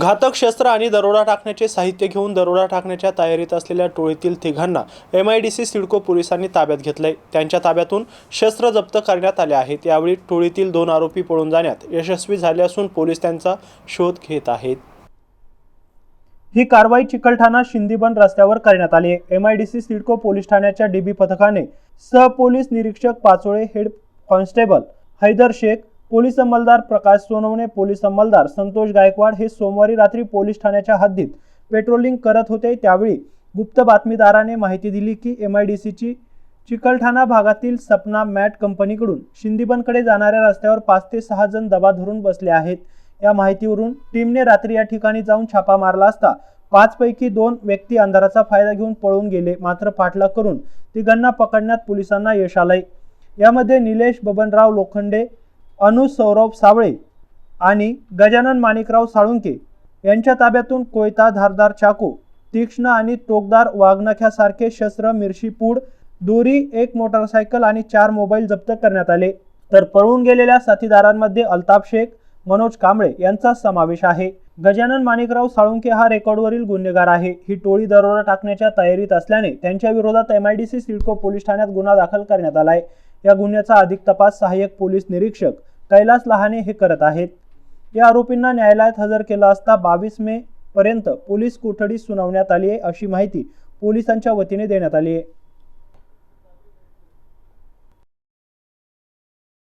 घातक शस्त्र आणि दरोडा टाकण्याचे साहित्य घेऊन दरोडा टाकण्याच्या तयारीत असलेल्या टोळीतील तिघांना M I D C CIDCO पोलिसांनी ताब्यात घेतलंय. त्यांच्या ताब्यातून शस्त्र जप्त करण्यात आले आहेत. यावेळी टोळीतील दोन आरोपी पळून जाण्यात यशस्वी झाले असून पोलीस त्यांचा शोध घेत आहेत. ही कारवाई चिकलठाणा शिंदीबन रस्त्यावर करण्यात आली आहे. M I D C CIDCO police ठाण्याच्या डीबी पथकाने सहपोलीस निरीक्षक Pachole head constable Haidar Shaikh police अंमलदार Prakash Sonawane police अंमलदार संतोष गायकवाड हे सोमवारी रात्री पोलीस ठाण्याच्या हद्दीत पेट्रोलिंग करत होते. त्यावेळी गुप्त बातमीदाराने माहिती दिली की एम आय डी सीची चिकलठाणा भागातील सपना मॅट कंपनीकडून शिंदीबनकडे जाणाऱ्या रस्त्यावर पाच ते सहा जण दबा धरून बसले आहेत. या माहितीवरून टीमने रात्री या ठिकाणी जाऊन छापा मारला असता पाचपैकी दोन व्यक्ती अंधाराचा फायदा घेऊन पळून गेले. मात्र पाठलाग करून तिघांना पकडण्यात पोलिसांना यश आलंय. यामध्ये निलेश बबनराव लोखंडे अनु सौरभ सावळे आणि गजानन माणिकराव साळुंके यांच्या ताब्यातून कोयता धारदार चाकू तीक्ष्ण आणि टोकदार वाघनख्यासारखे शस्त्र मिरशी पूड दोरी एक मोटारसायकल आणि चार मोबाईल जप्त करण्यात आले. तर पळून गेलेल्या साथीदारांमध्ये अल्ताफ शेख मनोज कांबळे यांचा समावेश आहे. गजानन माणिकराव साळुंके हा रेकॉर्डवरील गुन्हेगार आहे. ही टोळी दरोडा टाकण्याच्या तयारीत असल्याने त्यांच्या विरोधात सी सिडको पोलीस ठाण्यात गुन्हा दाखल करण्यात आलाय. या गुन्ह्याचा अधिक तपास सहाय्यक पोलीस निरीक्षक कैलास लहाने हे करत आहेत. या आरोपींना न्यायालयात हजर केला असता बावीस मे पर्यंत पोलीस कोठडी सुनावण्यात आली आहे अशी माहिती पोलिसांच्या वतीने देण्यात आली आहे.